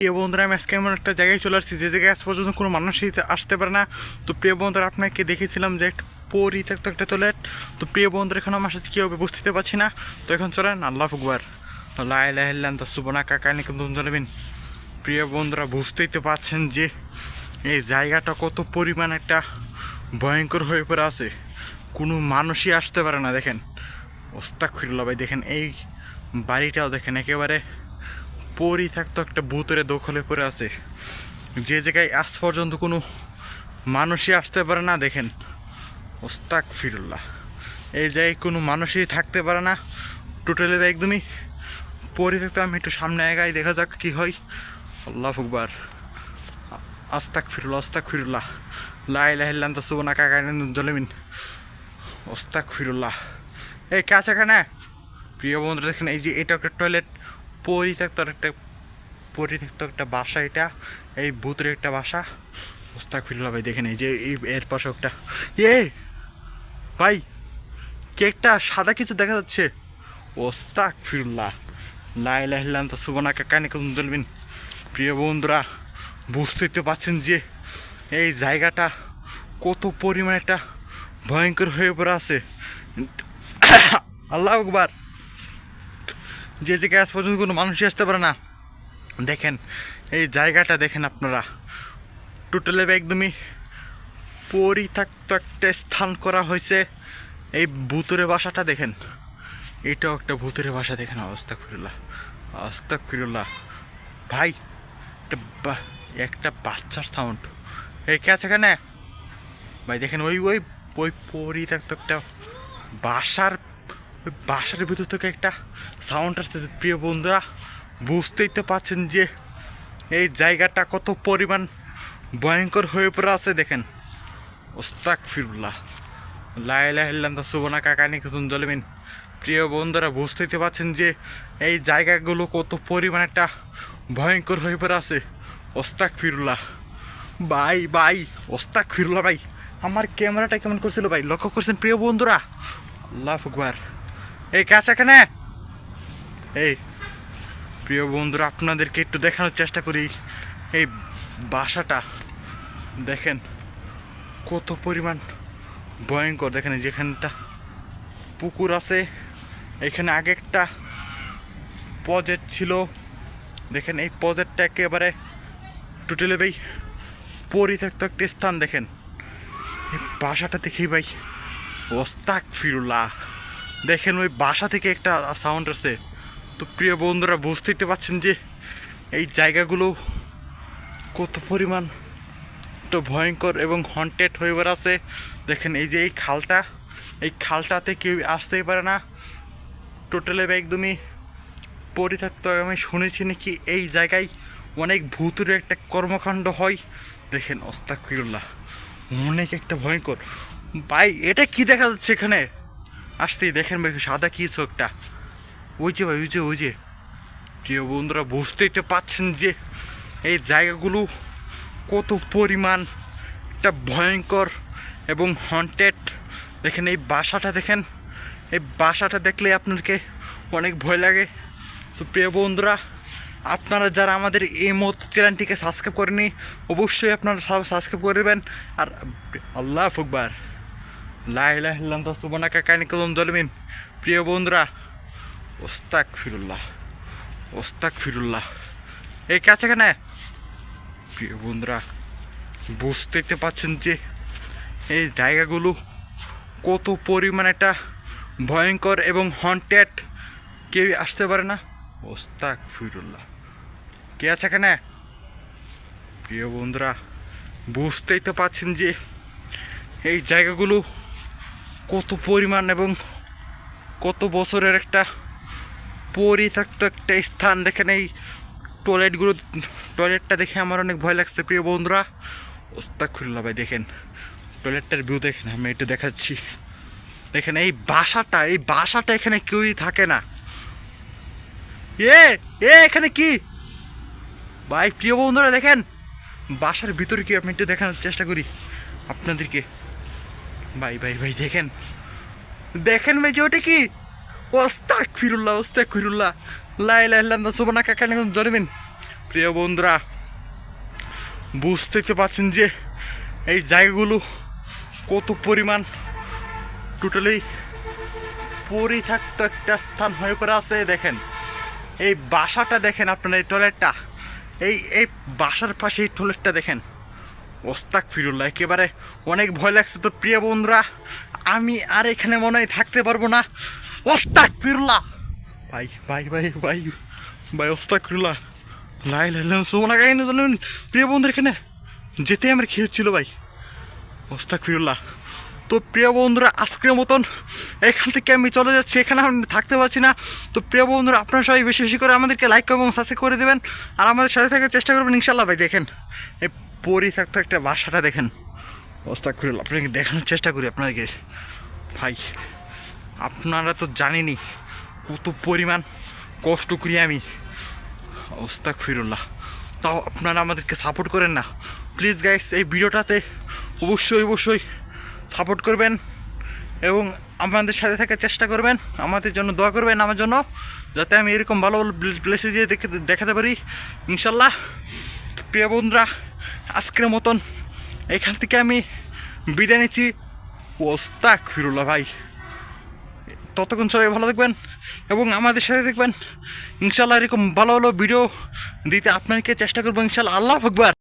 প্রিয় বন্ধুরা, আমি আজকে এমন একটা জায়গায় চলে আসছি যে জায়গায় আজ পর্যন্ত কোনো মানুষই আসতে পারে না। তো প্রিয় বন্ধুরা, আপনাকে দেখেছিলাম যে একটা পরিত্যক্ত একটা টয়লেট। তো প্রিয় বন্ধুরা, এখন আমার সাথে কী হবে বুঝতে পারছি না। তো এখন চলেন, আল্লাহ ফুকবার লাই লাহিল্লান তা সুবনা কাকা নিয়ে কিন্তু জানাবেন প্রিয় বন্ধুরা, বুঝতেই তো পারছেন যে এই জায়গাটা কত পরিমাণ একটা ভয়ঙ্কর হয়ে পড়ে আছে। কোনো মানুষই আসতে পারে না, দেখেন। ওস্তাক ভাই, দেখেন এই বাড়িটাও দেখেন একেবারে পরিত্যক্ত একটা ভূতরে দখলে পড়ে আছে। যে জায়গায় আজ পর্যন্ত কোনো মানুষই আসতে পারে না, দেখেন। ওস্তাক ফিরুল্লাহ। এই জায়গায় কোনো মানুষই থাকতে পারে না। টোটালি একদমই পরিত্যক্ত আমি একটু সামনে এগাই দেখা যাক কি হয়। আল্লাহ ফুকবার আস্তাক ফিরুল্লাহ আস্তাক ফিরুল্লাহ। লাই লাহিল্লাম তো সুবনা কাকা জলেমিন। ওস্তাক ফিরুল্লাহ। এই কাছে এখানে। প্রিয় বন্ধুরা, দেখেন, এই যে এটা একটা টয়লেট পরিত্যক্ত একটা পরিত্যক্ত একটা বাসা এটা। এই ভূতের একটা বাসা। ওস্তাক ফিরুল্লাহ ভাই দেখে নেই যে এর পাশে একটা। এ! ভাই, কেকটা সাদা কিছু দেখা যাচ্ছে। ওস্তাক ফিরুল্লাহ লাই লাহিল্লাম তো সুবনা কাকা নিয়ে জলবিন প্রিয় বন্ধুরা, বুঝতেই তো পারছেন যে এই জায়গাটা কত পরিমাণ একটা ভয়ঙ্কর হয়ে পড়ে আছে। আল্লাহ আকবার। যে জায়গায় আজ পর্যন্ত কোনো মানুষই আসতে পারে না। দেখেন, এই জায়গাটা দেখেন আপনারা। টোটালে একদমই পরিত্যক্ত একটা স্থান করা হয়েছে। এই ভূতুরে বাসাটা দেখেন। এটাও একটা ভূতুরে বাসা দেখেন অবস্থা ফিরুল্লাহ অবস্থা ফিরুল্লাহ ভাই একটা বাচ্চার সাউন্ড এই কে আছে এখানে? ভাই, দেখেন ওই ওই ওই পরিত্যক্ত একটা বাসার বাসার ভিতর থেকে একটা সাউন্ড আসতে প্রিয় বন্ধুরা। বুঝতেই তো পাচ্ছেন যে এই জায়গাটা কত পরিমাণ ভয়ঙ্কর হয়ে পড়ে আছে, দেখেন। ওস্তাক ফিরুল্লাহ। লাইলাহিল্লাম তা সুবনা কাকা নিকেতন জলমিন। প্রিয় বন্ধুরা, বুঝতেই তো পাচ্ছেন যে এই জায়গাগুলো কত পরিমাণ একটা ভয়ঙ্কর হয়ে পড়ে আছে। ওস্তাক ফিরুল্লাহ। ভাই ভাই, ওস্তাক ফিরুল্লাহ ভাই, আমার ক্যামেরাটা কেমন করছিল ভাই? লক্ষ্য করছেন, প্রিয় বন্ধুরা? আল্লাহ ফুকবার এই কাছে এখানে। এই, প্রিয় বন্ধুরা, আপনাদেরকে একটু দেখানোর চেষ্টা করি। এই বাসাটা, দেখেন, কত পরিমাণ ভয়ঙ্কর। দেখেন যেখানটা পুকুর আছে, এখানে আগে একটা প্রজেক্ট ছিল। দেখেন, এই প্রজেক্টটা একেবারে টোটালি ভাই পরিত্যক্ত একটা স্থান, দেখেন। এই বাসাটা দেখি ভাই ওস্তাক ফিরুল্লাহ দেখেন ওই বাসা থেকে একটা সাউন্ড আছে তো প্রিয় বন্ধুরা বুঝতেই পারছেন যে এই জায়গাগুলো কত পরিমাণ তো ভয়ঙ্কর এবং হন্টেড হয়ে বেড়াচ্ছে। দেখেন এই যে এই খালটা, এই খালটাতে কেউ আসতেই পারে না। টোটালি একদমই পরিত্যক্ত আমি শুনেছি নাকি এই জায়গায় অনেক ভূতুরে একটা কর্মকাণ্ড হয়। দেখেন অস্তাক ফিরুল্লাহ অনেক একটা ভয়ঙ্কর। ভাই, এটা কি দেখা যাচ্ছে এখানে? আসতেই দেখেন ভাই, সাদা কি চোখটা? ওই যে ভাই, ওই যে ওই যে। প্রিয় বন্ধুরা, বুঝতেই তো পাচ্ছেন যে এই জায়গাগুলো কত পরিমাণ একটা ভয়ঙ্কর এবং হন্টেড দেখেন, এই বাসাটা দেখেন, এই বাসাটা দেখলে আপনাকে অনেক ভয় লাগে। তো প্রিয় বন্ধুরা, আপনারা যারা আমাদের এই মত চ্যানেলটিকে সাবস্ক্রাইব করেনি অবশ্যই আপনারা সাবস্ক্রাইব করবেন আর আল্লাহ ফুকবার লাইলাম তো সুবনা কাকানি কলম জলমিন। প্রিয় বন্ধুরা ওস্তাক ফিরুল্লাহ ওস্তাক ফিরুল্লাহ এই কাছে কেনে? প্রিয় বন্ধুরা, বুঝতেই তো পাচ্ছেন যে এই জায়গাগুলো কত পরিমাণ একটা ভয়ঙ্কর এবং হন্টেড কেউ আসতে পারে না। ওস্তাক ফিরুল্লাহ কে আছে এখানে? প্রিয় বন্ধুরা, বুঝতেই তো পাচ্ছেন যে এই জায়গাগুলো কত পরিমাণ এবং কত বছরের একটা পরিত্যক্ত একটা স্থান দেখেন এই টয়লেটগুলো, টয়লেটটা দেখে আমার অনেক ভয় লাগছে। প্রিয় বন্ধুরা ওস্তাক খুল্লা ভাই দেখেন, টয়লেটটার ভিউ দেখেন, আমি একটু দেখাচ্ছি। দেখেন এই বাসাটা এই বাসাটা এখানে কেউই থাকে না। এ এ, এখানে কি? ভাই, প্রিয় বন্ধুরা দেখেন, বাসার ভিতরে কি? আমি একটু দেখানোর চেষ্টা করি আপনাদেরকে। ভাই ভাই ভাই, দেখেন। দেখেন ভাই, যে ওটা কি? ওস্তাক ফিরুল্লাহ ওস্তাক ফিরুল্লাহ। লাই লাই লাম সুবনা কাকা জরবেন প্রিয় বন্ধুরা বুঝতে পারছেন যে এই জায়গাগুলো কত পরিমাণ টোটালি পরিত্যক্ত একটা স্থান হয়ে পড়ে আছে, দেখেন। এই বাসাটা দেখেন আপনারা, এই টয়লেটটা এই এই বাসার পাশে এই টয়লেটটা দেখেন। ওস্তাক ফিরুল্লাহ, একেবারে অনেক ভয় লাগছে তো প্রিয় বন্ধুরা। আমি আর এখানে মনে হয় থাকতে পারব না। ওস্তাক ফিরুল্লাহ। ভাই ভাই ভাই ভাই ভাই, ওস্তাক ফিরুল্লাহ। লাই লাই সোমনা গাই জানেন প্রিয় বন্ধুর, এখানে যেতে আমার খেয়ে হচ্ছিল ভাই। ওস্তাক ফিরুল্লাহ, তো প্রিয় বন্ধুরা, আজকের মতন এখান থেকে আমি চলে যাচ্ছি। এখানে আমি থাকতে পারছি না। তো প্রিয় বন্ধুরা, আপনারা সবাই বেশি বেশি করে আমাদেরকে লাইক এবং সাবস্ক্রাইব করে দেবেন। আর আমাদের সাথে থাকার চেষ্টা করবেন ইনশাল্লাহ ভাই, দেখেন। এই পরি থাকতে একটা বাসাটা দেখেন। ওস্তাক ফিরুল্লাহ আপনাকে দেখানোর চেষ্টা করি আপনাদেরকে ভাই, আপনারা তো জানেনই কত পরিমাণ কষ্ট করি আমি। ওস্তাক ফিরুল্লাহ তাও আপনারা আমাদেরকে সাপোর্ট করেন না। প্লিজ গাইস এই ভিডিওটাতে অবশ্যই অবশ্যই সাপোর্ট করবেন এবং আমাদের সাথে থাকার চেষ্টা করবেন। আমাদের জন্য দোয়া করবেন আমার জন্য, যাতে আমি এরকম ভালো ভালো প্লেসে গিয়ে দেখে দেখাতে পারি। ইনশাল্লাহ প্রিয় বন্ধুরা আজকের মতন এখান থেকে আমি বিদায় নিচ্ছি। ওস্তাক ফিরুল্লাহ ভাই, ততক্ষণ সবাই ভালো থাকবেন এবং আমাদের সাথে দেখবেন ইনশাল্লাহ এরকম ভালো ভালো ভিডিও দিতে আপনাকে চেষ্টা করব ইনশাল্লাহ আল্লাহ আকবার।